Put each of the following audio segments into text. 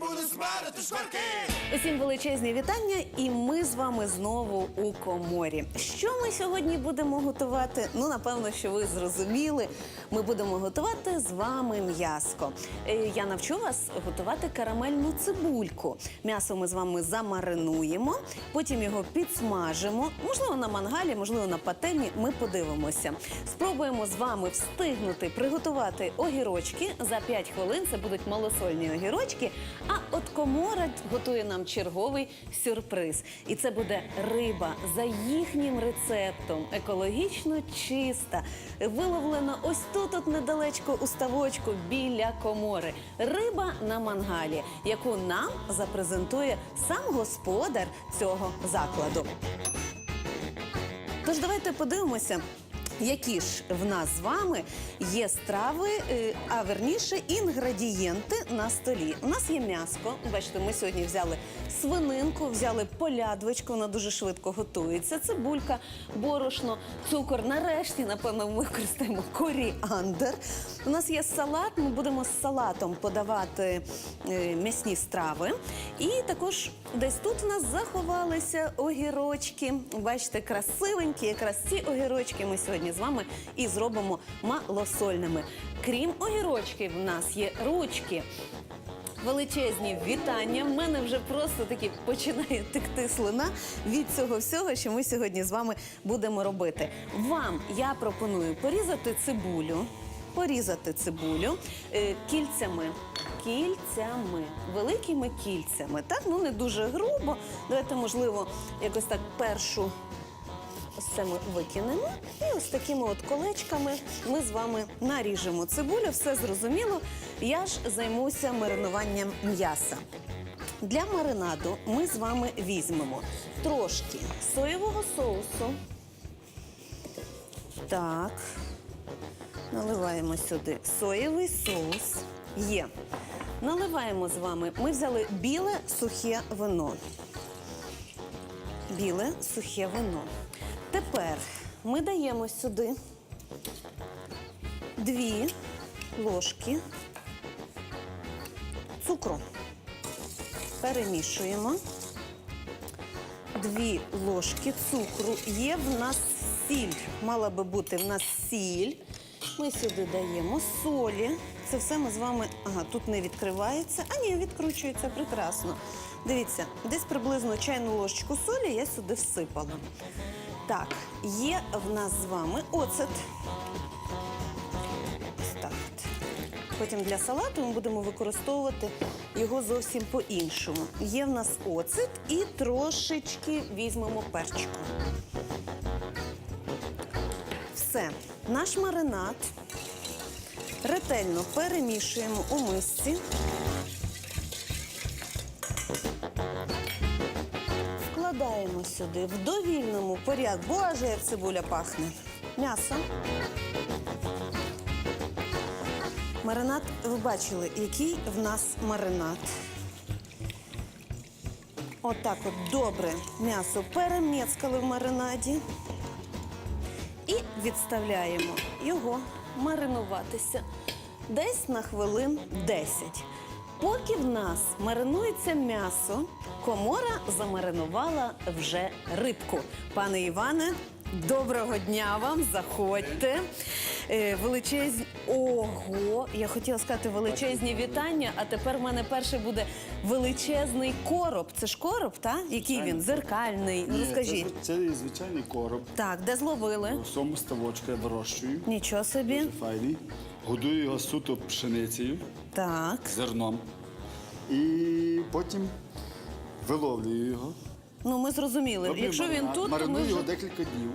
буду смарити шкварки. Усім величезні вітання, і ми з вами знову у коморі. Що ми сьогодні будемо готувати? Ну, напевно, що ви зрозуміли. Ми будемо готувати з вами м'яско. Е, Я навчу вас готувати карамельну цибульку. М'ясо ми з вами замаринуємо, потім його підсмажимо. Можливо, на мангалі, можливо, на пательні. Ми подивимося. Спробуємо з вами встигнути приготувати огірочки за 5 хвилин. Це будуть малосольні огірочки. А от комора готує нам черговий сюрприз. І це буде риба за їхнім рецептом, екологічно чиста, виловлена ось тут, от недалечко у ставочку біля комори. Риба на мангалі, яку нам запрезентує сам господар цього закладу. Тож давайте подивимося. Які ж в нас з вами є страви, е, а верніше інгредієнти на столі. У нас є м'яско. Бачите, ми сьогодні взяли свининку, взяли полядвичку, вона дуже швидко готується. Цибулька, борошно, цукор. Нарешті, напевно, ми використаємо коріандр. У нас є салат. Ми будемо з салатом подавати е, м'ясні страви. І також десь тут у нас заховалися огірочки. Бачите, красивенькі. Якраз ці огірочки ми сьогодні з вами і зробимо малосольними. Крім огірочків, в нас є ручки. Величезні вітання. В мене вже просто таки починає текти слина від цього всього, що ми сьогодні з вами будемо робити. Вам я пропоную порізати цибулю, порізати цибулю е, кільцями. Кільцями, великими кільцями. Так, ну не дуже грубо. Давайте, можливо, якось так першу Ось це ми викинемо. І ось такими от колечками ми з вами наріжемо цибулю. Все зрозуміло. Я ж займуся маринуванням м'яса. Для маринаду ми з вами візьмемо трошки соєвого соусу. Так. Наливаємо сюди соєвий соус. Є. Наливаємо з вами. Ми взяли біле сухе вино біле сухе вино. Тепер ми даємо сюди дві ложки цукру. Перемішуємо. Дві ложки цукру. Є в нас сіль. Мала би бути в нас сіль. Ми сюди даємо солі. Це все ми з вами. Ага, тут не відкривається. А ні, відкручується прекрасно. Дивіться, десь приблизно чайну ложечку солі я сюди всипала. Так, є в нас з вами оцет. Потім для салату ми будемо використовувати його зовсім по-іншому. Є в нас оцет і трошечки візьмемо перчику. Все, наш маринад ретельно перемішуємо у мисці. Вкладаємо сюди в довільному порядку. Боже, як цибуля пахне. М'ясо. Маринад, ви бачили, який в нас маринад. Отак от добре м'ясо перем'яцкали в маринаді. І відставляємо його маринуватися десь на хвилин 10. Поки в нас маринується м'ясо, комора замаринувала вже рибку. Пане Іване, доброго дня вам! Заходьте. Е, величезні. Ого! Я хотіла сказати величезні вітання, а тепер в мене перший буде величезний короб. Це ж короб, так? Який він? Зеркальний. Ні, Розкажіть. Це, це звичайний короб. Так, де зловили? У цьому ставочку я вирощую. Нічого собі. Дуже файний. Годую його суто пшеницею, Так. зерном. І потім виловлюю його. Ну, ми зрозуміли. Роблю Якщо він тут, то ми його вже... декілька днів.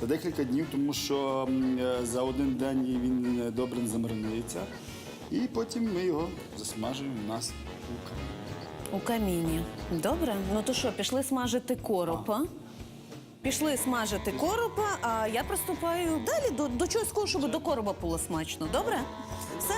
За декілька днів, тому що м, е, за один день він е, добре замаринується. І потім ми його засмажуємо у нас у камені. У каміні. Добре. Ну то що, пішли смажити коропа? Пішли смажити коропа, а я приступаю далі до, до чогось такого, щоб до короба було смачно. Добре? Все?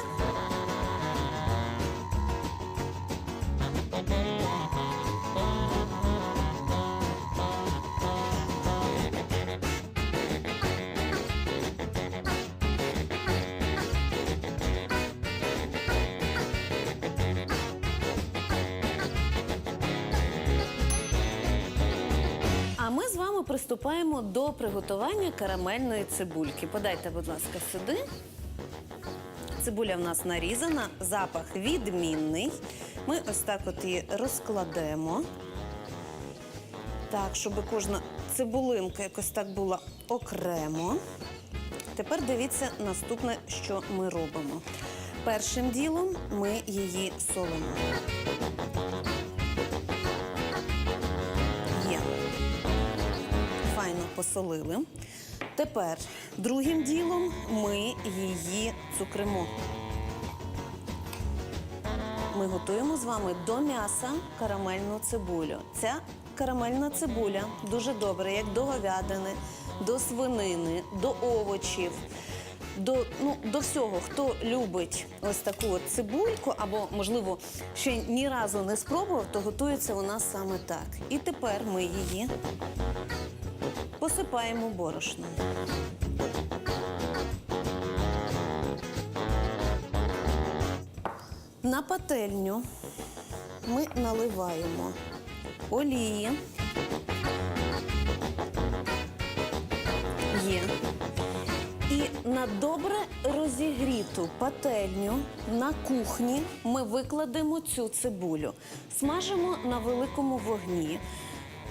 Приступаємо до приготування карамельної цибульки. Подайте, будь ласка, сюди. Цибуля в нас нарізана, запах відмінний. Ми ось так от її розкладемо. Так, щоб кожна цибулинка якось так була окремо. Тепер дивіться наступне, що ми робимо. Першим ділом ми її солимо. Посолили. Тепер другим ділом ми її цукримо. Ми готуємо з вами до м'яса карамельну цибулю. Ця карамельна цибуля дуже добра, як до говядини, до свинини, до овочів. До, ну, до всього, хто любить ось таку от цибульку, або, можливо, ще ні разу не спробував, то готується вона саме так. І тепер ми її посипаємо борошном. На пательню ми наливаємо олії. Є. І на добре розігріту пательню на кухні ми викладемо цю цибулю. Смажимо на великому вогні.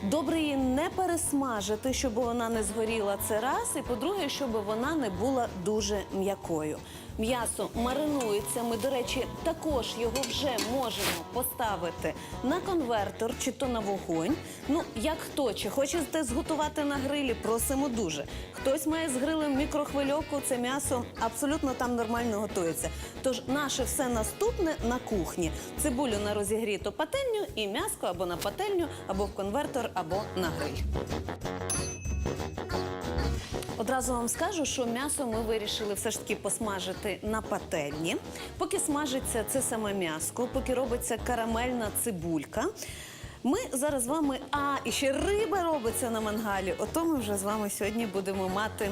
Добре її не пересмажити, щоб вона не згоріла це раз. І по-друге, щоб вона не була дуже м'якою. М'ясо маринується. Ми, до речі, також його вже можемо поставити на конвертор чи то на вогонь. Ну, як хто, чи хочете зготувати на грилі, просимо дуже. Хтось має з грилем мікрохвильовку, це м'ясо абсолютно там нормально готується. Тож наше все наступне на кухні. Цибулю на розігріту пательню і м'яско або на пательню, або в конвертор, або на гриль. Одразу вам скажу, що м'ясо ми вирішили все ж таки посмажити на пательні. Поки смажиться це саме м'яско, поки робиться карамельна цибулька. Ми зараз з вами, а і ще риба робиться на мангалі. Ото ми вже з вами сьогодні будемо мати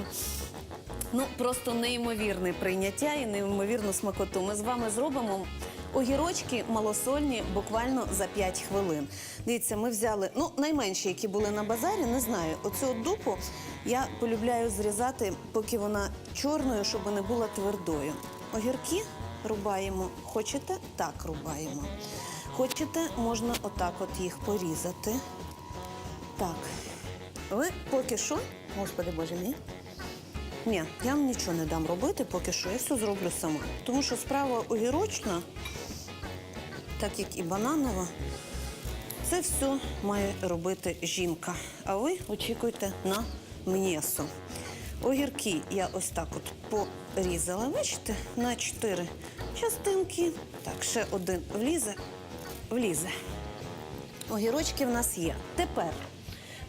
ну просто неймовірне прийняття і неймовірну смакоту. Ми з вами зробимо. Огірочки малосольні буквально за 5 хвилин. Дивіться, ми взяли ну найменші, які були на базарі. Не знаю. Оцю дупу я полюбляю зрізати, поки вона чорною, щоб не була твердою. Огірки рубаємо. Хочете? Так рубаємо. Хочете, можна отак от їх порізати. Так. Ви поки що, господи боже мій. Ні, я вам нічого не дам робити, поки що я все зроблю сама. Тому що справа огірочна, так як і бананова, це все має робити жінка. А ви очікуйте на м'ясо. Огірки я ось так от порізала, бачите, на чотири частинки. Так, ще один влізе, влізе. Огірочки в нас є. Тепер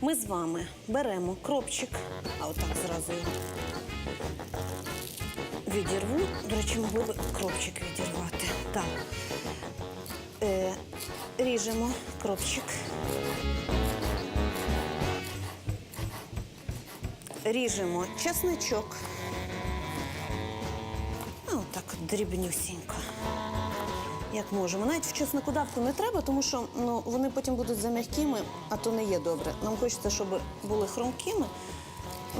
ми з вами беремо кропчик, а отак зразу його відірву. До речі, могли б кропчик відірвати. Так. Е, ріжемо кропчик. Ріжемо чесничок. Отак от дрібнюсінько. Як можемо. Навіть в чеснику давку не треба, тому що ну, вони потім будуть зам'якими, а то не є добре. Нам хочеться, щоб були хрумкими.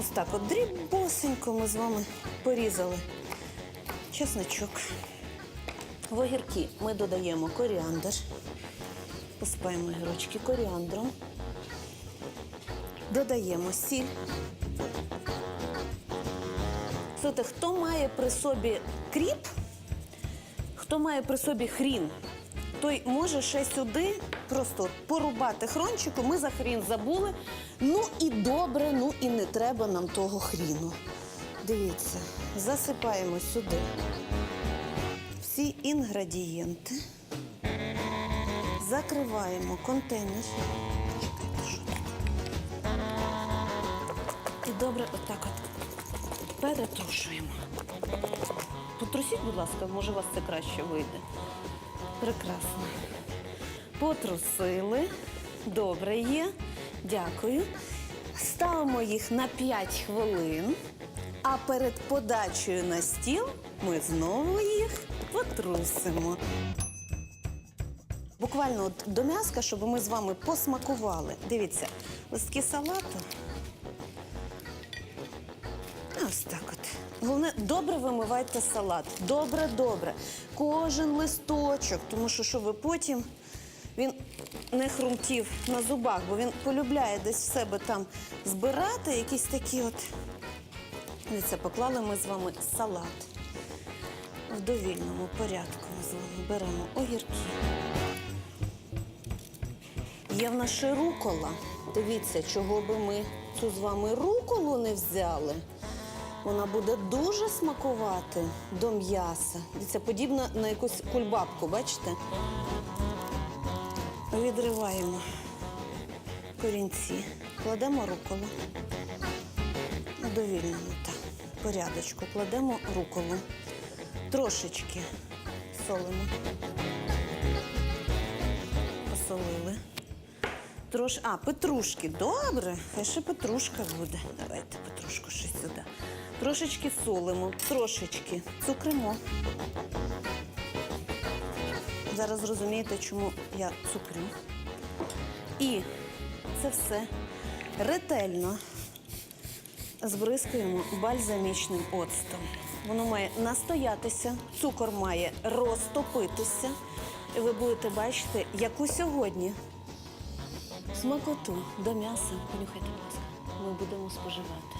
Ось так от дрібосенько ми з вами порізали чесничок. В огірки ми додаємо коріандр. Посипаємо огірочки коріандром. Додаємо сіль. Слухайте, хто має при собі кріп, хто має при собі хрін, той може ще сюди просто порубати хрончику. Ми за хрін забули. Ну і добре, ну і не треба нам того хріну. Дивіться, засипаємо сюди всі інгредієнти. Закриваємо контейнер. І добре отак от перетрушуємо. Потрусіть, будь ласка, може у вас це краще вийде. Прекрасно. Потрусили. Добре є. Дякую. Ставимо їх на 5 хвилин. А перед подачею на стіл ми знову їх потрусимо. Буквально от до м'яска, щоб ми з вами посмакували. Дивіться, листки салату Ось так от. Головне, добре вимивайте салат. Добре, добре. Кожен листочок, тому що що ви потім він не хрумтів на зубах, бо він полюбляє десь в себе там збирати якісь такі от. Дивіться, поклали ми з вами салат. В довільному порядку ми з вами беремо огірки. Є в нас рукола. Дивіться, чого би ми цю з вами руколу не взяли. Вона буде дуже смакувати до м'яса. Дивіться, подібна на якусь кульбабку, бачите? Відриваємо корінці, кладемо руколу. У довільному так, порядочку. Кладемо руколу. Трошечки солимо. Посолили. Трош... А, петрушки. Добре. Хай ще петрушка буде. Давайте петрушку ще сюди. Трошечки солимо, трошечки цукримо. Зараз зрозумієте, чому я цукрю. І це все ретельно збризкуємо бальзамічним оцтом. Воно має настоятися, цукор має розтопитися. І ви будете бачити, яку сьогодні смакоту до м'яса. Понюхайте, будь ласка. Ми будемо споживати.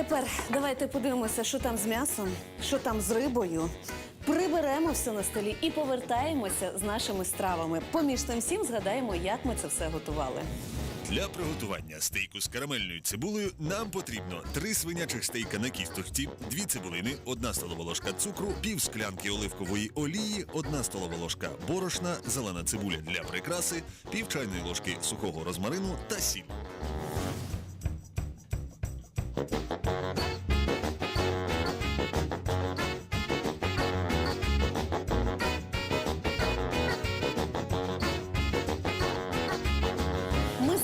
Тепер давайте подивимося, що там з м'ясом, що там з рибою. Приберемо все на столі і повертаємося з нашими стравами. Поміж тим всім згадаємо, як ми це все готували. Для приготування стейку з карамельною цибулею нам потрібно три свинячих стейка на кісточці, дві цибулини, одна столова ложка цукру, пів склянки оливкової олії, одна столова ложка борошна, зелена цибуля для прикраси, пів чайної ложки сухого розмарину та сіль. Ми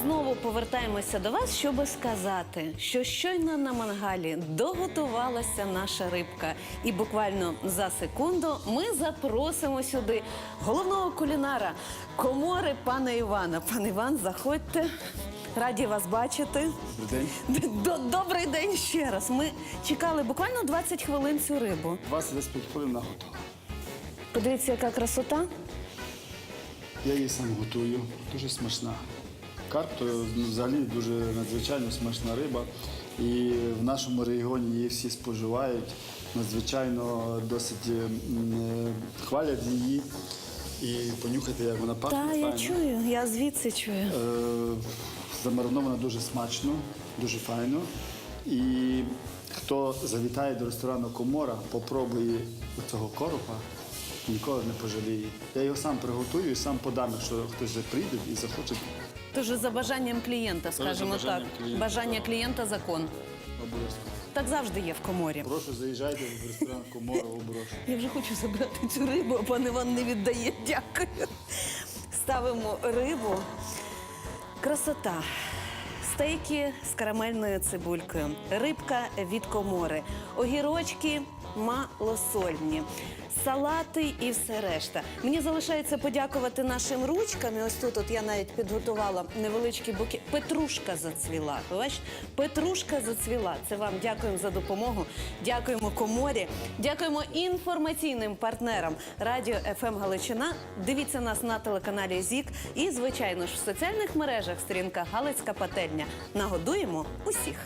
знову повертаємося до вас, щоб сказати, що щойно на мангалі доготувалася наша рибка. І буквально за секунду ми запросимо сюди головного кулінара комори пана Івана. Пан Іван, заходьте. Раді вас бачити. Добрий день. До- Добрий день ще раз. Ми чекали буквально 20 хвилин цю рибу. 25 хвилин на готово. Подивіться, яка красота. Я її сам готую, дуже смачна. Карп то ну, взагалі дуже надзвичайно смачна риба. І в нашому регіоні її всі споживають. Надзвичайно досить хвалять її. І понюхайте, як вона пахне. Та я чую, я звідси чую. Е, Замаринована дуже смачно, дуже файно. І хто завітає до ресторану Комора, попробує цього коропа, ніколи не пожаліє. Я його сам приготую і сам подам, якщо хтось прийде і захоче Тож за бажанням клієнта, скажімо бажанням так. клієнта, Бажання так. клієнта закон. обов'язково. Так завжди є в коморі. Прошу, заїжджайте в ресторан Комора оброшу. Я вже хочу забрати цю рибу, а пан Іван не віддає. Дякую. Ставимо рибу. Красота. Стейки з карамельною цибулькою, рибка від комори, огірочки малосольні, салати і все решта. Мені залишається подякувати нашим ручкам. І ось тут от я навіть підготувала невеличкий букет. Петрушка зацвіла. Бачите? Петрушка зацвіла. Це вам дякуємо за допомогу. Дякуємо коморі. Дякуємо інформаційним партнерам Радіо ФМ Галичина. Дивіться нас на телеканалі ЗІК. І, звичайно ж, в соціальних мережах сторінка Галицька пательня. Нагодуємо усіх.